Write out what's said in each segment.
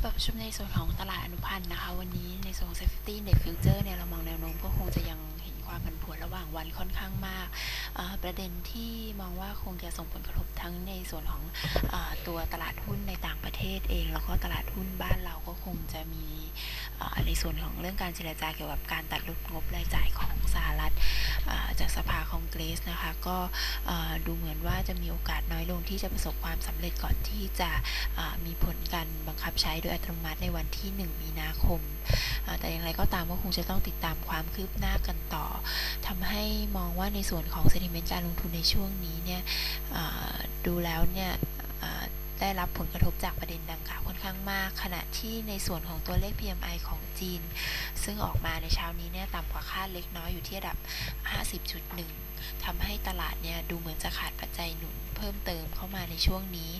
เปิดประชุมในส่วนของตลาดอนุพันธ์นะคะ วันนี้ในส่วนของ Safety Index Future เนี่ยเรามองแนวโน้มก็คงจะยังเห็นความผันผวนระหว่างวันค่อนข้างมาก ประเด็นที่มองว่าคงจะส่งผลกระทบทั้งในส่วนของอตัวตลาดหุ้นในต่างประเทศเอง แล้วก็ตลาดหุ้นบ้านเราก็คงจะมี ในส่วนของเรื่องการเจรจาเกี่ยวกับการตัดลดงบรายจ่ายของสหรัฐจากสภาคองเกรสนะคะก็ดูเหมือนว่าจะมีโอกาสน้อยลงที่จะประสบความสำเร็จก่อนที่จะมีผลการบังคับใช้โดยอัตโนมัติในวันที่ 1 มีนาคม แต่อย่างไรก็ตามก็คงจะต้องติดตามความคืบหน้ากันต่อทำให้มองว่าในส่วนของ sentiment การลงทุนในช่วงนี้เนี่ยดูแล้วเนี่ย ได้รับผลกระทบจากประเด็นดังกล่าวค่อนข้างมาก ขณะที่ในส่วนของตัวเลข PMI ของจีน ซึ่งออกมาในเช้านี้เนี่ยต่ำกว่าคาดเล็กน้อยอยู่ที่ระดับ 50.1ทำให้ตลาดเนี่ยดูเหมือนจะขาดปัจจัยหนุนเพิ่มเติมเข้ามาในช่วงนี้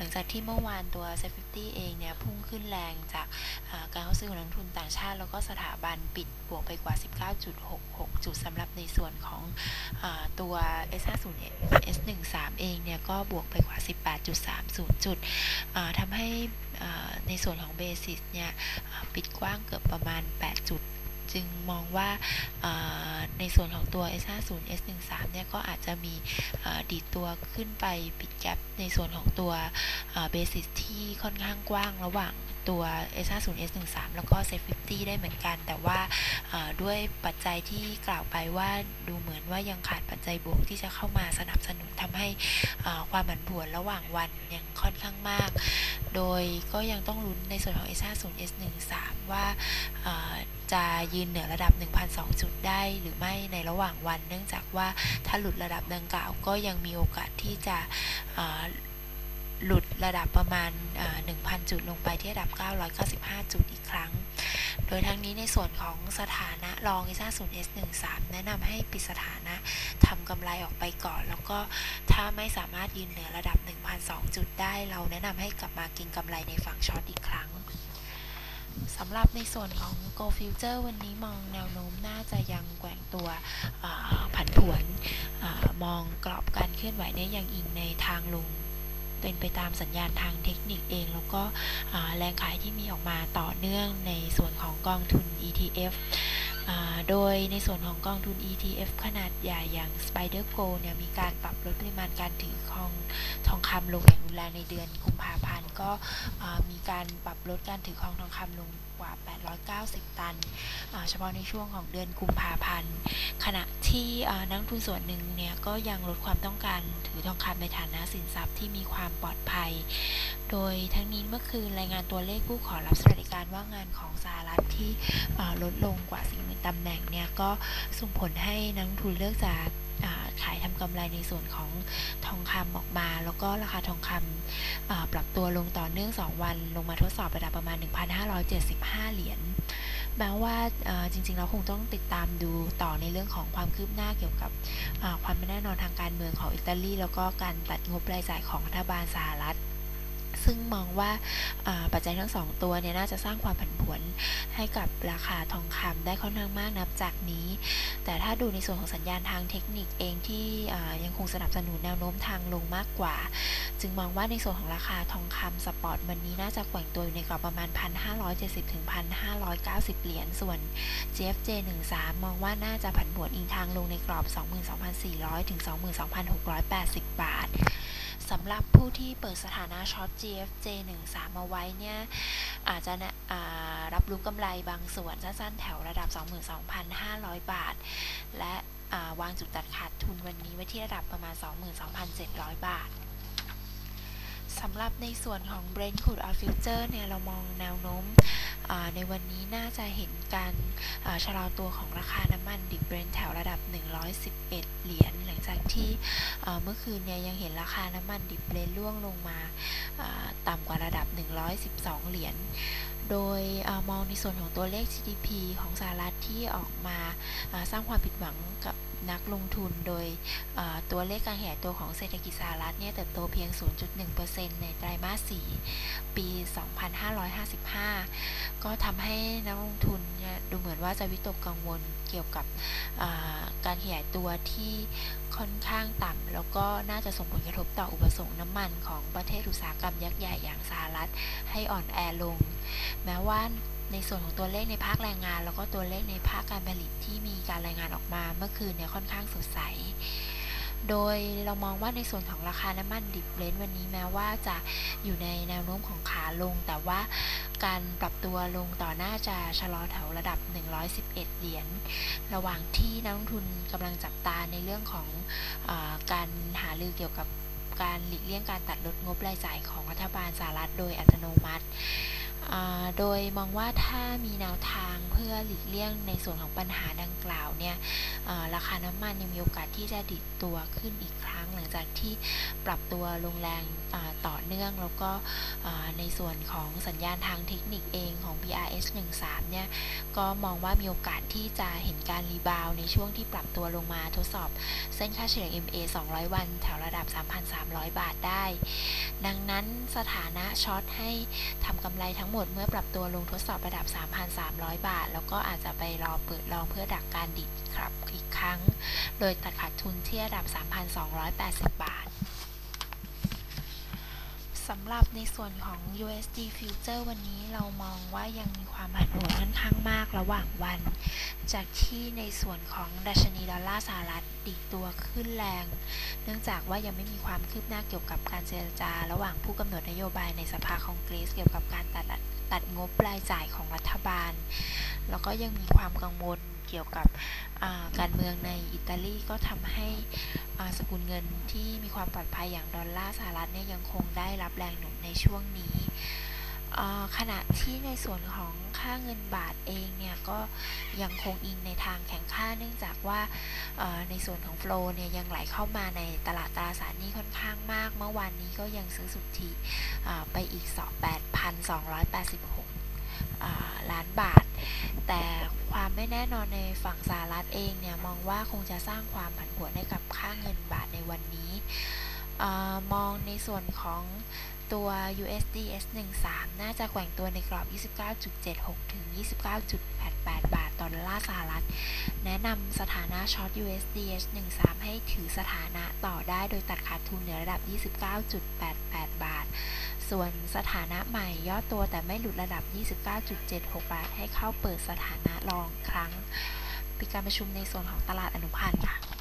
หลังจากที่เมื่อวานตัว s 50เองเนี่ยพุ่งขึ้นแรงจากการเข้าซื้อของนักทุนต่างชาติ แล้วก็สถาบันปิดบวกไปกว่า 19.66 จุดสำหรับในส่วนของเออตัว S50 S13 เองเนี่ยก็บวกไปกว่า 18.30 จุดทำให้ในส่วนของเบสิสเนี่ยปิดกว้างเกือบประมาณ 8 จุด จึงมองว่าในส่วนของตัว S50 S13 เนี่ยก็อาจจะมีดีดตัวขึ้นไปปิดแกลบในส่วนของตัวเบสิสที่ค่อนข้างกว้างระหว่างตัว S50 S13 แล้วก็ Set50 ได้เหมือนกัน แต่ว่าด้วยปัจจัยที่กล่าวไปว่าดูเหมือนว่ายังขาดปัจจัยบวกที่จะเข้ามาสนับสนุนทำให้ความผันผวนระหว่างวันยังค่อนข้างมาก โดยก็ยังต้องลุ้นในส่วนของ S50 S13 ว่าเอ่อจะยืนเหนือระดับ 1,002 จุดได้หรือไม่ในระหว่างวัน เนื่องจากว่าถ้าหลุดระดับดังกล่าวก็ยังมีโอกาสที่จะ หลุดระดับประมาณ 1,000 จุดลงไปที่ระดับ 995 จุดอีกครั้ง โดยทั้งนี้ในส่วนของสถานะรอง S50 S13 แนะนำให้ปิดสถานะทำกำไรออกไปก่อน แล้วก็ถ้าไม่สามารถยืนเหนือระดับ 1,002 จุดได้ เราแนะนำให้กลับมาก็งกำไรในฝั่งช็อตอีกครั้งสำหรับในส่วนของ Go Future วันนี้มองแนวโน้มน่าจะยังแกว่งตัวผันผวนออมองกรอบการเคลื่อนไหวเนี่ยยังอิงในทางลง เป็นไปตามสัญญาณทางเทคนิคเอง แล้วก็แรงขายที่มีออกมาต่อเนื่องในส่วนของกองทุน ETF โดยในส่วนของกองทุน ETF ขนาดใหญ่อย่าง Spider Go เนี่ยมีการปรับลดปริมาณการถือของทองคำลงอย่างรุนแรงในเดือนกุม ภาพันธ์ก็มีการปรับลดการถือของทองคำลงกว่า 890 ตัน เฉพาะในช่วงของเดือนกุมภาพันธ์ ขณะที่นักทุนส่วนหนึ่งเนี่ยก็ยังลดความต้องการถือทองคำในฐานะสินทรัพย์ที่มีความปลอดภัย โดยทั้งนี้เมื่อคืนรายงานตัวเลขผู้ขอรับสวัสดิการว่างงานของสหรัฐที่ลดลงกว่า 40,000ตำแหน่งเนี่ยก็ส่งผลให้นักทุนเลือกจาขาย ทำกำไรในส่วนของทองคำออกมา แล้วก็ราคาทองคำอ่าปรับตัวลงต่อเนื่อง 2 วัน ลงมาทดสอบระดับประมาณ 1,575 เหรียญแม้ว่าจริงๆเราคงต้องติดตามดูต่อในเรื่องของความคืบหน้าเกี่ยวกับความไม่แน่นอนทางการเมืองของอิตาลี แล้วก็การตัดงบรายจ่ายของรัฐบาลสหรัฐ ซึ่งมองว่าปัจจัยทั้งสองตัวเนี่ยน่าจะสร้างความผันผวนให้กับราคาทองคำได้ค่อนข้างมากนับจากนี้ แต่ถ้าดูในส่วนของสัญญาณทางเทคนิคเองที่ยังคงสนับสนุนแนวโน้มทางลงมากกว่า จึงมองว่าในส่วนของราคาทองคำสปอร์ตวันนี้น่าจะแกว่งตัวอยู่ในกรอบประมาณ 1,570ถึง1,590 เหรียญส่วน GFJ 13มองว่าน่าจะผันผวนอิงทางลงในกรอบ 22,400ถึง22,680 บาท สำหรับผู้ที่เปิดสถานะช็อต GFJ 13เอาไว้เนี่ย อาจจะนะรับรู้กำไรบางส่วนสั้นๆแถวระดับ 22,500 บาท และาวางจุดตัดขาดทุนวันนี้ไว้ที่ระดับประมาณ 22,700 บาทสำหรับในส่วนของ Brent Crude Oil Future เนี่ย เรามองแนวโน้มในวันนี้น่าจะเห็นการาชะลอตัวของราคาน้ำมันดิบ บริเวณแถวระดับ 111 เหรียญ หลังจากที่เมื่อคืนเนี่ยยังเห็นราคาน้ำมันดิบเลนล่วงลงมาต่ำกว่าระดับ 112 เหรียญ โดยอมองในส่วนของตัวเลข GDP ของสหรัฐที่ออกมาสร้างความผิดหวังกับ นักลงทุนโดยตัวเลขการขยายตัวของเศรษฐกิจสหรัฐเนี่ยเติบโตเพียง 0.1%ในไตรมาส 4 ปี 2555 ก็ทำให้นักลงทุนเนี่ยดูเหมือนว่าจะวิตกกังวลเกี่ยวกับการขยายตัวที่ค่อนข้างต่ำแล้วก็น่าจะส่งผลกระทบต่ออุปสงค์น้ำมันของประเทศอุตสาหกรรมยักษ์ใหญ่อย่างสหรัฐให้อ่อนแอลง แม้ว่า ในส่วนของตัวเลขในภาคแรงงาน แล้วก็ตัวเลขในภาคการผลิตที่มีการรายงานออกมาเมื่อคืนเนี่ยค่อนข้างสดใส โดยเรามองว่าในส่วนของราคาน้ำมันดิบเลนวันนี้แม้ว่าจะอยู่ในแนวโน้มของขาลง แต่ว่าการปรับตัวลงต่อหน้าจะชะลอแถวระดับ 111 เหรียญ ระหว่างที่นักลงทุนกำลังจับตาในเรื่องของอการหาลือเกี่ยวกับการหลีกเลี่ยงการตัดลดงบรายจ่ายของรัฐบาลสหรัฐโดยอัตโนมัติ โดยมองว่าถ้ามีแนวทางเพื่อหลีกเลี่ยงในส่วนของปัญหาดังกล่าวเนี่ยราคาน้ำมันยังมีโอกาสที่จะดิดตัวขึ้นอีกครั้ง หลังจากที่ปรับตัวลงแรงต่อเนื่องแล้วก็ในส่วนของสัญญาณทางเทคนิคเองของ BRS 13เนี่ย ก็มองว่ามีโอกาสที่จะเห็นการรีบาวในช่วงที่ปรับตัวลงมาทดสอบ เส้นค่าเฉลี่ย MA 200 วันแถวระดับ 3,300 บาทได้ ดังนั้นสถานะช็อตให้ทำกำไรทั้งหมดเมื่อปรับตัวลงทดสอบระดับ 3,300 บาท แล้วก็อาจจะไปรอเปิดลองเพื่อดักการดิดครับอีกครั้ง โดยตัดขาดทุนที่ระดับ 3,280 บาท สำหรับในส่วนของ USD Future วันนี้เรามองว่ายังมีความผันผวนค่อนข้างมากระหว่างวัน จากที่ในส่วนของดัชนีดอลลาร์สหรัฐดีตัวขึ้นแรง เนื่องจากว่ายังไม่มีความคืบหน้าเกี่ยวกับการเจรจา ระหว่างผู้กำหนดนโยบายในสภาคองเกรสเกี่ยวกับการตัดตัดงบรายจ่ายของรัฐบาล แล้วก็ยังมีความกังวลเกี่ยวกับการเมืองในอิตาลีก็ทำให้สกุลเงินที่มีความปลอดภัยอย่างดอลลาร์สหรัฐเนี่ยยังคงได้รับแรงหนุนในช่วงนี้ขณะที่ในส่วนของค่าเงินบาทเองเนี่ยก็ยังคงอิงในทางแข่งค่าเนื่องจากว่าในส่วนของโฟลเนี่ยยังไหลเข้ามาในตลาดตราสารหนี้ค่อนข้างมาก เมื่อวานนี้ก็ยังซื้อสุทธิไปอีก 28,286 ล้านบาท แต่ความไม่แน่นอนในฝั่งสหรัฐเองเนี่ยมองว่าคงจะสร้างความผันผวนให้กับค่าเงินบาทในวันนี้อมองในส่วนของ ตัว USD S13 น่าจะแกว่งตัวในกรอบ 29.76 ถึง 29.88 บาทต่อดอลลาร์สหรัฐ แนะนำสถานะช็อต USD S13 ให้ถือสถานะต่อได้โดยตัดขาดทุนเหนือระดับ 29.88 บาท ส่วนสถานะใหม่ย่อตัวแต่ไม่หลุดระดับ 29.76 บาท ให้เข้าเปิดสถานะรองครั้ง ปิดการประชุมในส่วนของตลาดอนุพันธ์ค่ะ